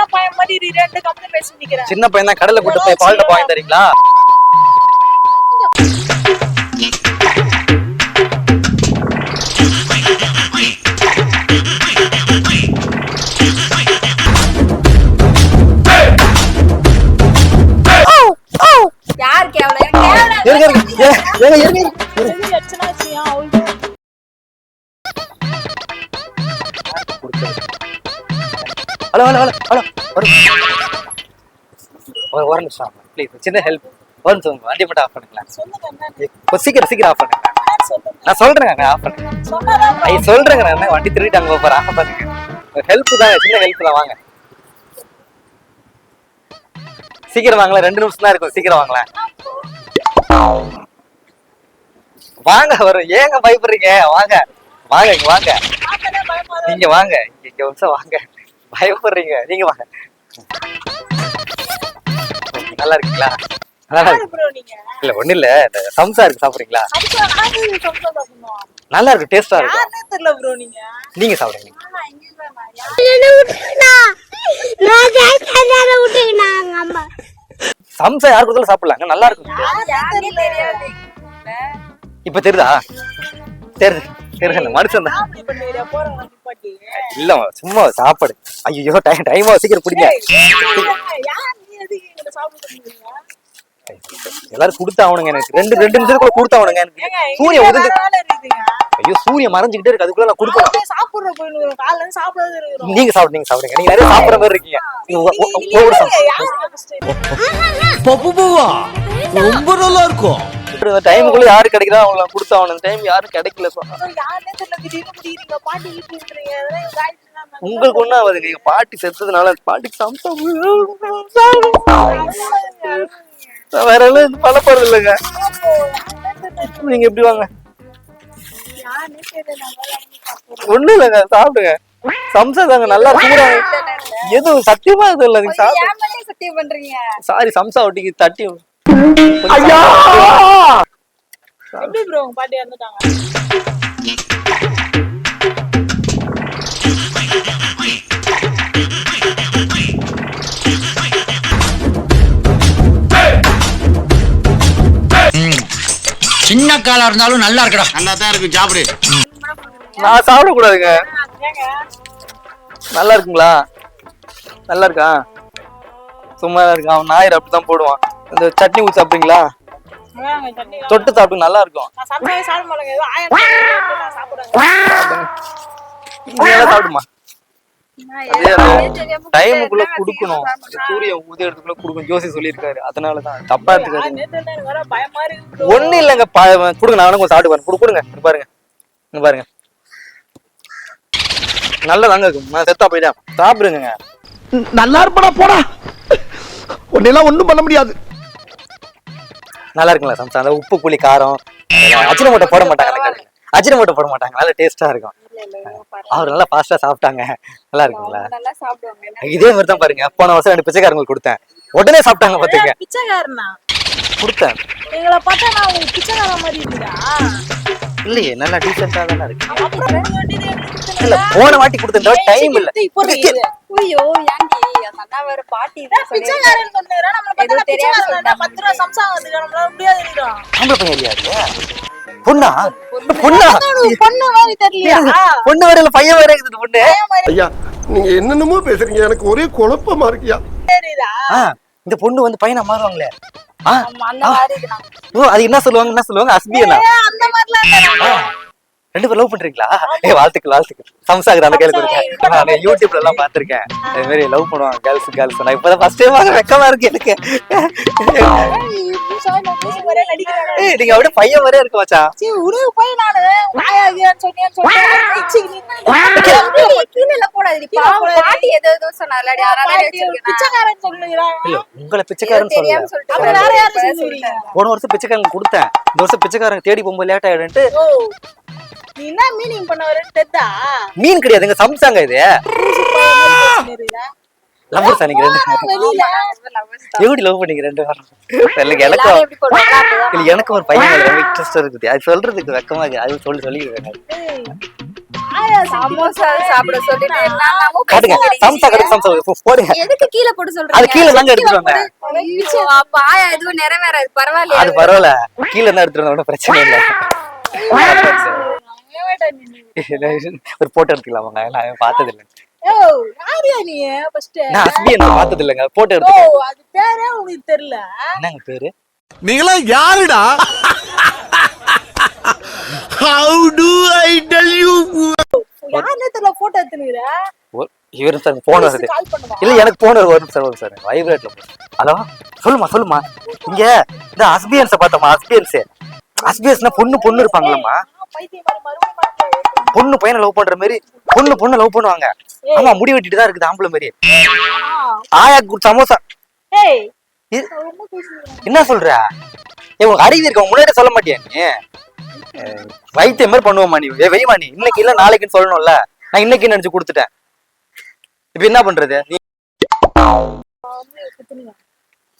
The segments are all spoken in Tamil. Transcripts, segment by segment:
சின்ன பையன் மாதிரி ரெண்டு கம்பெனி பேசி நிக்கிறேன். சின்ன பையன் தான் கடல்ல கூட்டு போய் பால்ட்ட வாங்கி தரீங்களா? ஹலோ ஹலோ ஹலோ ஹலோ ஒரு ஒரு- ஒரு நிமிஷம் ப்ளீஸ் சின்ன ஹெல்ப் ஒரு நிமிஷம் வண்டி மட்டும் ஆஃப் பண்ணுங்களேன். சீக்கிரம் சீக்கிரம் ஆஃப் பண்ணுங்க. நான் சொல்றேங்க ஆஃப் பண்ணுங்க. ஐ சொல்றேங்க நான். வண்டி திருடிட்டாங்க போற ஆஃப் பண்ணுங்க ஹெல்ப் தான் சின்ன ஹெல்ப் தான் வாங்க. சீக்கிரம் வாங்களேன் ரெண்டு நிமிஷம் தான் இருக்கும் சீக்கிரம் வாங்களேன். வாங்க வரும் ஏங்க பயப்படுறீங்க? வாங்க. வாங்க இங்க வாங்க. நீங்க வாங்க இங்க நிமிஷம் வாங்க. பயப்படுறீங்க. நீங்க வாங்க நல்லா இருக்கீங்களா? நல்லா இருக்கு ப்ரோ நீங்க. இல்ல ஒண்ணு இல்ல. சம்சா இருக்கு சாப்பிடுறீங்களா? நல்லா இருக்கு டேஸ்டா இருக்கும் யாருன்னே தெரியல ப்ரோ நீங்க. நீங்க சாப்பிடுங்க. சம்சா யார் கொடுத்தாலும் சாப்பிடலாங்க நல்லா இருக்கும். இப்ப தெரியுதா. தெரியுது? தெரியுது. மனுஷன் தான் இல்ல சும்மா சாப்பாடு. ஐயோ டைம் டைம் சீக்கிரம் பிடிங்க எல்லாரும் கொடுத்தாவணுங்க எனக்கு. ரெண்டு ரெண்டு நிமிஷத்துக்குள்ள கொடுத்தாவணுங்க எனக்கு. ஏங்க சூரியன் ஐயோ சூரியன் மறைஞ்சுக்கிட்டே இருக்கு அதுக்குள்ள நான் அப்படியே சாப்பிடுற போயின்னு காலைல இருந்து சாப்பிடாத இருக்கிறோம் நீங்க சாப்பிடு நீங்க சாப்பிடுங்க நீங்க நிறைய சாப்பிடுற மாதிரி இருக்கீங்க நீங்க ஒவ்வொரு பப்பு பூவா ரொம்ப நல்லா இருக்கும் டைமுக்குள்ள யாரு கிடைக்கிறா அவங்கள கொடுத்தாவணும் டைம் யாரும் கிடைக்கல பாட்டி உங்களுக்கு ஒண்ணும் ஆகாதுங்க எங்க பாட்டி செத்ததுனால பாட்டிக்கு சம்சா நான் வேற எல்லாம் இது பண்ண போறது இல்லைங்க நீங்க எப்படி வாங்க ஒண்ணும் இல்லைங்க சாப்பிடுங்க. சம்சா தாங்க நல்லா சூடா எதுவும் சத்தியமா இது இல்ல நீங்க சாப்பிடு ஏன் மேலே சத்தியம் பண்றீங்க. சாரி சம்சா ஒட்டிக்கு தட்டி எப்படி ப்ரோ உங்க பாட்டி இறந்துட்டாங்க? சின்ன காலா இருந்தாலும் நல்லா இருக்கடா. நல்லா தான் இருக்கு சாப்பிடு. நான் சாப்பிடக்கூடாதுங்க. ஏங்க நல்லா இருக்குங்களா? நல்லா இருக்கா? சும்மா இருக்கான். அவன் ஞாயிறு அப்படிதான் போடுவான். இந்த சட்னி ஊற்றி சாப்பிடுங்களா தொட்டு சாப்பிடுங்க நல்லா இருக்கும். சாப்பிட சாப்பிடுமா? டைமுக்குள்ள கொடுக்கணும்? சூரியன் உதயத்துக்குள்ள கொடுக்கணும் ஜோசி சொல்லியிருக்காரு. அதனாலதான் தப்பா எடுத்துக்காது. ஒண்ணு இல்லைங்க. கொடுங்க. நான் கொஞ்சம் சாப்பிட்டு பாருங்க. கொடு- கொடுங்க. பாருங்க. பாருங்க. நல்லதாங்க இருக்கும் செத்தா போயிட்டேன். சாப்பிடுங்க நல்லா இருப்படா போடா. உன்னெல்லாம் ஒண்ணும் பண்ண முடியாது. நல்லா இருக்குங்களா சம்சா? அந்த உப்பு புளி காரம். அஜின மூட்டை போட மாட்டாங்க அந்த கடையில. அஜின மூட்டை போட மாட்டாங்க. நல்லா டேஸ்டா இருக்கும். அவர் நல்லா ஃபாஸ்டா சாப்பிட்டாங்க. நல்லா இருக்குங்களா? இதே மாதிரி தான் பாருங்க. போன வருஷம் ரெண்டு பிச்சைக்காரங்களுக்கு கொடுத்தேன். உடனே சாப்பிட்டாங்க பாத்துங்க. பிச்சைக்காரனா? கொடுத்தேன். எங்களை பார்த்தா நான் உங்களுக்கு பிச்சைக்கார மாதிரி இருக்குதா இல்லையே நல்லா டீசெண்டா தானே இருக்கு. இல்ல போன வாட்டி கொடுத்தேன். டைம் இல்ல. இப்போ. ஐயோ ஏன்டி அந்த அண்ணா வேற பாட்டி. பிச்சைக்காரன் சொன்னீங்கன்னா நம்மள பார்த்தா எதுவும் தெரியாம பிச்சைக்காரன்டா, பத்து ரூபா சம்சா வந்துருக்கு, நம்மளால முடியாது பையன் இல்லையா அது? பொண்ணா? பொண்ணா. பொண்ணு? மாதிரி தெரியலையா? பொண்ணு வேற இல்ல பையன் வேற இருக்குது பொண்ணு. ஐயா நீங்க என்னென்னமோ பேசுறீங்க. எனக்கு ஒரே குழப்பமா இருக்கியா இந்த பொண்ணு வந்து பையனா மாறுவாங்களே. ஓ அது என்ன சொல்லுவாங்க என்ன சொல்லுவாங்க? அஸ்பியனா அந்த மாதிரிலாம். ரெண்டு பேரும் லவ் பண்றீங்களா? ஏ வாழ்த்துக்கள் வாழ்த்துக்கள். சம்சாக்கு அந்த கேள்வி கொடுங்க நான் யூடியூப்ல எல்லாம் பாத்திருக்கேன் அது மாதிரி லவ் பண்ணுவாங்க கேர்ள்ஸ் கேர்ள்ஸ் நான் இப்பதான் ஃபர்ஸ்ட் டைம் வாங்க வெக்கமா இருக்கு எனக்கு. நீங்க அப்படியே பையன் மாதிரியே இருக்க மச்சான். சீ, உனக்கு போய் நானு. பிச்சைக்காரன் உங்களை பிச்சைக்காரன் சொல்லுவீங்க? போன வருஷம் பிச்சைக்காரங்க கொடுத்தேன். இந்த வருஷம் பிச்சைக்காரங்க தேடி போகும்போது லேட் ஆயிடுன்ட்டு நீ என்ன மீனிங் பண்ண வரேன்னு தெரிதா? மீன் கிடையாதுங்க சம்சாங்க இது. ரெண்டு வெளியில. எப்படி லவ் பண்ணீங்க ரெண்டு எனக்கு இல்ல எனக்கு ஒரு பையன் ரொம்ப இன்ட்ரெஸ்ட் இருக்குது. அது சொல்றதுக்கு வெக்கமா இருக்கு. அது சொல்லி சொல்லிடுவேன் ஆயா சமோசா சாப்பிட சொல்லிட்டு என்னென்னமோ காட்டுங்க பேசுறீங்க. சம்சா போடுங்க எதுக்கு கீழே போட்டு சொல்றீங்க அது கீழே தாங்க. போடு. ஐயோ, ஆயா எதுவும் நிறைவேறாது. பரவாயில்லையா. அது பரவாயில்ல. கீழே எடுத்துட்டு வந்தா ஒன்றும் பிரச்சனை இல்லை. ஒரு போட்டோ எடுத்துக்கலாமாங்க நான் பார்த்தது நான் பார்த்தது இல்லைங்க போட்டோ எடுத்து அது பேரே உனக்கு தெரியல. என்னங்க பேரு? நீங்களா யாருடா? How do I tell you யாருன்னே தெரியல போட்டோ எடுத்துனுக்குற? ஒரு- இவரு சார் போன் வருது. கால் பண்ணுவா இல்ல எனக்கு போன் வரும் சார் வரும் சார். வைப்ரேட்ல ஹலோ சொல்லுமா சொல்லுமா இங்க இந்த ஹஸ்பியன்ஸ பார்த்தோமா? ஹஸ்பியன்ஸ் ஹஸ்பியன்ஸ்னா பொண்ணு பொண்ணு இருப்பாங்களம்மா? பொண்ணு பையனை லவ் பண்ற மாதிரி பொண்ணு பொண்ணு லவ் பண்ணுவாங்க. ஆமா முடி வெட்டிட்டு தான் இருக்குது ஆம்பளை மாதிரி ஆயா சமோசா. என்ன சொல்ற? உனக்கு அறிவு இருக்க? முன்னாடி சொல்ல மாட்டியா நீ? வைத்தியம் மாதிரி பண்ணுவோமா நீ. வெய்மா நீ. இன்னைக்கு இல்ல நாளைக்குன்னு சொல்லணும்ல. நான் இன்னைக்கு நினைச்சு கொடுத்துட்டேன். இப்ப என்ன பண்றது? நீ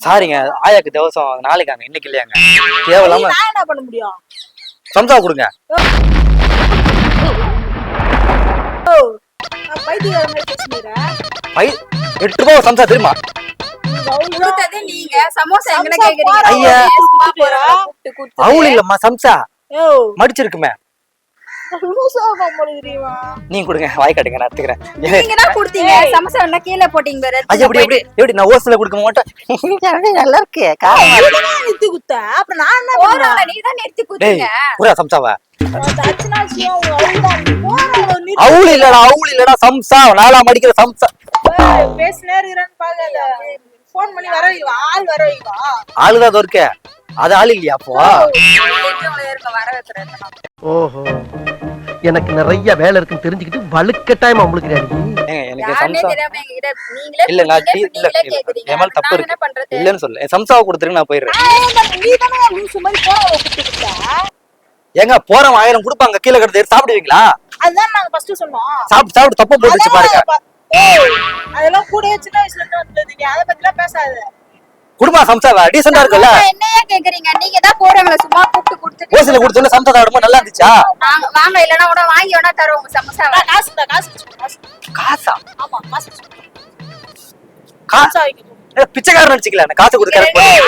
சாரிங்க ஆயாக்கு தவசம் நாளைக்காங்க இன்னைக்கு இல்லையாங்க. தேவையில்லாம நான் என்ன பண்ண முடியும்? சம்சா கொடுங்க. எட்டு ரூபாய் சம்சா தெரியுமா? கொடுத்தது நீங்க. சமோசா எங்கன சமோசா கேக்குறீங்க? போறா. ஐயா, சும்மா கொடுத்துட்டியா? போறா, கூப்பிட்டு கொடுத்து. அவளு இல்லம்மா சம்சா. ஓ. மடிச்சிருக்குமே. நீங்க கொடுங்க வாய் காட்டுங்க நான் எடுத்துக்கிறேன். நீங்க தான் கொடுத்தீங்க. சமோசா என்ன கீழே போட்டீங்க வேற அது எப்படி எப்படி எப்படி நான் ஓசல கொடுக்க மாட்டேன்? நல்லா இருக்கே நிறுத்தி குத்த. அப்புறம் நான் என்ன நீ தான் நிறுத்தி புரா சம்சாவா? அவளு இல்லடா அவளு இல்லடா சம்சா நாலா மடிக்கிற சம்சா. ஏய், பேசினே இருக்கிறேன்னு பாக்காத போன் பண்ணி வர வைவா ஆள் வர வைவா? ஆளுதான் அது ஆள் இல்லையா அப்போ? ஓஹோ. எனக்கு நிறைய வேலை இருக்குன்னு தெரிஞ்சுக்கிட்டு வலுக்கட்டாயமா எனக்கு சம்சா நீங்களே இல்ல நான் இல்ல. என் மேல தப்பு இருக்கு. இல்லன்னு சொல்ல. சம்சாவை கொடுத்துருங்க நான் போயிடுறேன். ஏங்க போறவன் ஆயிரம் கொடுப்பாங்க கீழே கிடந்து சாப்பிடுவீங்களா? அதுதான் நாங்க ஃபர்ஸ்ட் சொன்னோம். சாப்பிட்டு சாப்பிட்டு தப்பா போட்டுச்சு பாருங்க. அதெல்லாம் ப- ஏய், அதெல்லாம் கூட சின்ன வயசுல இருந்து வந்தது நீ அதை பத்திலாம் பேசாத. குடும்பம் சம்சாவா டீசெண்டா இருக்குல்ல? சமோசா என்னையா கேக்குறீங்க? நீங்க தான் போறவங்கள சும்மா கூப்பிட்டு கொடுத்துட்டு ஓசில கொடுத்தோன்னு சம்சா சாப்பிடும்போது நல்லா இருந்துச்சா? நாங்க வாங்க இல்லனா கூட வாங்கி வேணா தரோம் உங்க சமோசாவை நான் காசு தான் காசு காசு காசா? ஆமா காசு. காசா சம்சா பிச்சைக்காரன் நினைச்சுக்கல நான் காசு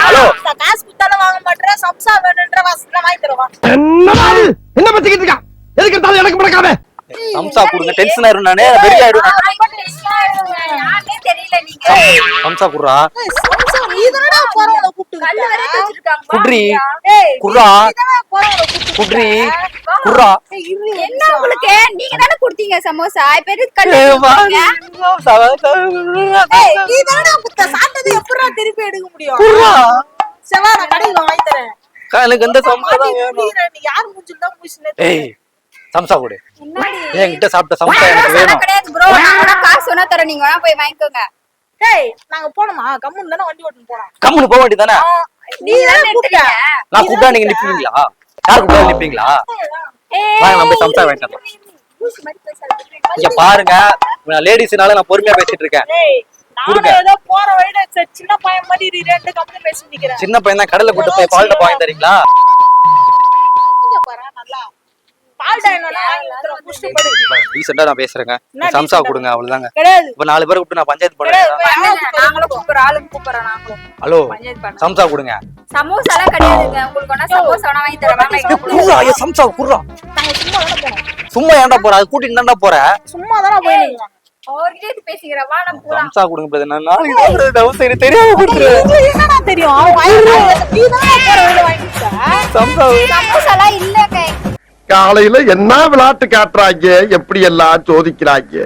ஹலோ? நான் காசு கொடுத்தாலும் வாங்க மாட்டேன் சம்சா வேணுன்ற வாசனை வாங்கி தருவா. என்னடா இது? என்ன பத்திக்கிட்டு இருக்கா? எதுக்கு எனக்கு பழக்காம சம்சா கொடுங்க டென்ஷன் ஆயிரும் நானே வெறி ஆயிடும் யாருனே தெரியல நீங்க. சம்சா குடுறா சம்சா நீ தானடா போறவங்கள கூப்பிட்டு கல்லு வரை கொடுத்த. வச்சிருக்காங்க குட்ரி குர்ரா குட்ரி. குர்ரா. என்ன உங்களுக்கு? நீங்க தானே கொடுத்தீங்க சமோசா? இப்ப கல்லு நீ குத்த சாப்பிட்டது எப்படிடா திருப்பி எடுக்க முடியும்? குர்ரா செவா நான் கடைக்கு வா, வாங்கி தரேன். எனக்கு இந்த சம்சா தான் வேணும். நீ யார் மூஞ்சில் தான் முடிச்சுனே ஏய் சம்சா கொடு. என்னடி? என்கிட்ட சாப்பிட்ட சம்சா எனக்கு வேணும். காசு வேணா தரேன். நீங்க வேணா போய் வாங்கிக்கோங்க. டேய் நாங்க போனோமா? கம்முன்னு தானே வண்டி ஓட்டுன்னு போனோம். கம்முனு போக வேண்டியதானே நீ தானே கூப்பிட்ட? நான் கூப்பிட்டா நீங்க நிப்பீங்களா? யார் கூப்பிட்டா நிப்பீங்களா? வாங்க நம்ம போய் சம்சா வரலாம். இங்க பாருங்க நான் லேடிஸ்னால நான் பொறுமையா பேசிட்டு இருக்கேன். சின்ன பையன் மாதிரி ரெண்டு கம்பெனி பேசி நிக்கிறேன். சின்ன பையன் தான் கடலை கூட்டு போய் பால் டப்பா வாங்கி தரீங்களா? இங்க பாரு நல்லா. ரீசெண்டா நான் பேசுறேங்க. சம்சா? கொடுங்க அவ்வளவுதாங்க. இப்ப நாலு பேரை கூப்பிட்டு நான் பஞ்சாயத்து நாங்களும் ஹலோ சம்சா கொடுங்க. சமோசா எல்லாம் கிடையாதுங்க. உங்களுக்கு வேணா சமோசா வேணா வாங்கி தரேன். வாங்க இங்க கொடுங்க. குர்ரா ஐயா சம்சா குர்ரா நாங்க சும்மா ஏன்டா போற? அது கூட்டிட்டு தான்டா போற? சும்மா தானே போயிருந்தோம். அவர்கிட்ட இது பேசிக்கிறேன். வா நம்ம போலாம். சம்சா கொடுங்க brother. நான் நாளைக்கு தெரியாம கொடுத்துரு என்னடா தெரியும்? அவன் வாங்கி நீ தானே போற வழியில வாங்கி கொடுத்த சம்சா சமோசா எல்லாம் இல்லங்க. காலையில என்ன விளையாட்டு காட்டுறாங்க எப்படி எல்லாம் சோதிக்கிறாங்க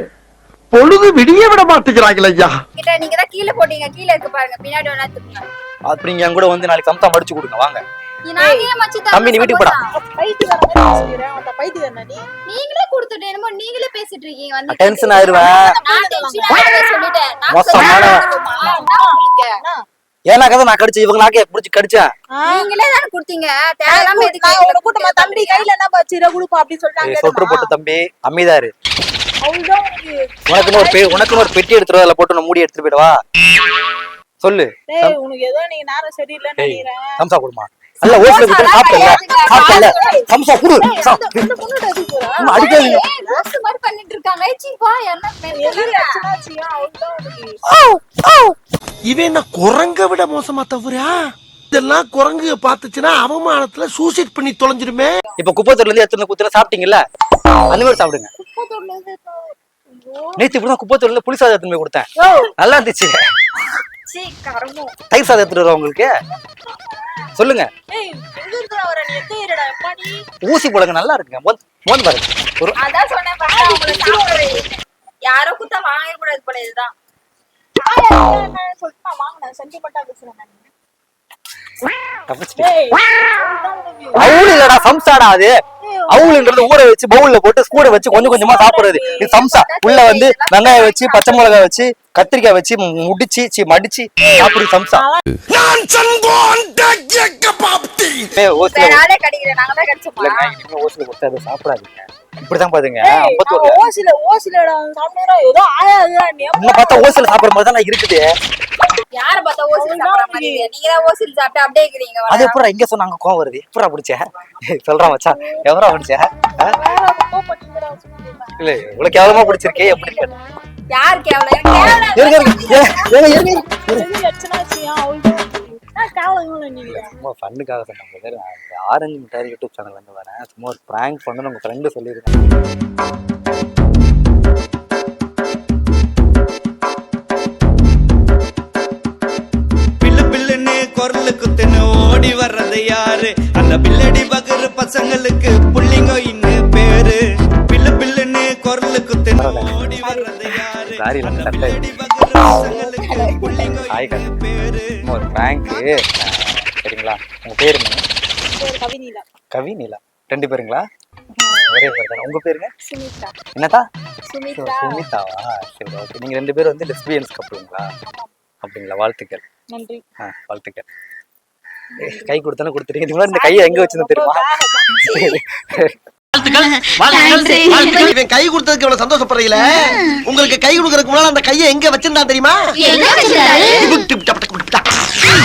பொழுது விடிய விட மாட்டேங்கிறாங்களே ஐயா. கிட்ட நீங்க தான் கீழே போட்டீங்க. கீழே இருக்கு பாருங்க. பின்னாடி வேணா என் கூட வந்து நாளைக்கு சம்சா மடிச்சு கொடுங்க. வாங்க. தம்பி, நீ வீட்டுக்கு போடா. நீங்களே கொடுத்துட்டு என்னமோ நீங்களே பேசிட்டு இருக்கீங்க. வந்து டென்ஷன் ஆயிருவேன். மோசமான-? ஏன்னா கதை நான் கடிச்சு இவங்க நாக்கே புடிச்சு கடிச்சேன். நீங்களே தானே கொடுத்தீங்க. தேவையில்லாம எதுக்கு கையில என்ன வச்சிர குடுப்பா அப்படி சொல்லிட்டாங்க சொட்டு போட்டு தம்பி அம்மிதாரு உனக்கு ஒரு பெ- உனக்குன்னு ஒரு பெட்டி எடுத்துட்டு அதுல போட்டு மூடி எடுத்துட்டு போயிடவா சொல்லு. உனக்கு ஏதோ நீ நேரம் சரியில்லைன்னு நினைக்கிறேன். சம்சா கொடுமா. அல்ல ஓட்டுல சம்சா குடு. பண்ணிட்டு இருக்காங்க உனக்கு. இவன் என்ன குரங்க விட மோசமா தவறா? இதெல்லாம் குரங்கு பாத்துச்சுன்னா அவமானத்துல சூசைட் பண்ணி தொலைஞ்சிருமே இப்ப குப்பத்தூர்ல இருந்து எடுத்து குத்துல சாப்பிட்டீங்கல்ல? அந்த மாதிரி சாப்பிடுங்க. நேத்து இப்படிதான் குப்பத்தூர்ல இருந்து புளி சாதம் எடுத்துன்னு போய் கொடுத்தேன். நல்லா இருந்துச்சு. தயிர் சாதம் எடுத்துட்டு உங்களுக்கு? சொல்லுங்க? ஊசி போடுங்க நல்லா இருக்குங்க. மோந்து பாருங்க. ஒரு அதான் சொன்னேன். யாரோ குத்தா வாங்கக்கூடாது போல இதுதான். வாங்கினேன். ஆ பேசுறேன் நான். தப்பிச்சிட்டீங்க. ஏய், அவள்தான் உனக்கு. அவுள் இல்லடா சம்சாடா அது. அவுளுன்றது ஊற வச்சு பவுல்ல போட்டு கூட வச்சு கொஞ்சம் கொஞ்சமா சாப்பிடுறது. இது. சம்சா. உள்ள வந்து வெங்காயம் வச்சு பச்சை மிளகாய் வச்சு கத்திரிக்காய் வச்சு முடிச்சு சி மடிச்சு சாப்பிடுறது சம்சா. ஓசில ஓசில சாப்பிடாதீங்க. இப்படிதான் பாத்துங்க. ஐம்பத்தோரு. ஓசில ஓசிலடா சாப்பிடுறா ஏதோ ஆயா இதுடா, நீ. உன்னை பார்த்தா ஓசில சாப்பிடுற மாதிரி தான் இருக்குது. யார பார்த்தா ஓசில் சாப்பிடுற மாதிரி? நீங்க தான் ஓசில் சாப்பிட்டு அப்படியே இருக்கிறீங்க. அது எப்படா இங்க சொன்னாங்க? கோவம் வருது. எப்படா பிடிச்ச? சொல்றான் மச்சான். எவரா பிடிச்ச. இல்ல இவ்வளவு கேவலமா பிடிச்சிருக்கே எப்படி? யார்? சும்மா ஃபன்னுக்காக சொன்னாங்க ஆரஞ்சு மிட்டாய் யூடியூப் சேனல்ல இருந்து வரேன். சும்மா ஒரு ப்ராங்க் பண்ணு உங்க ஃப்ரெண்டு சொல்லியிருக்கேன் பில்லடி பகரு பசங்களுக்கு புள்ளிங்க இன்னும் பேரு. பில்லு பில்லுன்னு குரலு குத்துன்னு ஓடி வர்றது யாரு. பில்லடி பகரு பசங்களுக்கு புள்ளிங்க. இன்னும் பேரு. ஒரு ப்ராங்க்கு சரிங்களா? உங்க பேரு என்ன? பேர் கவினிலா. ரெண்டு பேருங்களா? ஒரே பேர் தானே. உங்க பேருங்க சுமித்ரா. என்னதா சுமித்ரா. சுமிதாவா சரி ஓகே நீங்க ரெண்டு பேரும் வந்து லெஸ்பியன்ஸ் கப்புங்களா அப்படிங்களா? வாழ்த்துக்கள். நன்றி. ஆ வாழ்த்துக்கள். கை கொடுத்தானே கொடுத்துட்டீங்க. இதுக்கு முன்னாடி இந்த கையை எங்க வச்சிருந்தேன் தெரியுமா? இவன் கை கொடுத்ததுக்கு இவ்வளவு சந்தோஷப்படுறீங்களே? உங்களுக்கு கை கொடுக்கறதுக்கு முன்னால அந்த கையை எங்க வச்சிருந்தா தெரியுமா?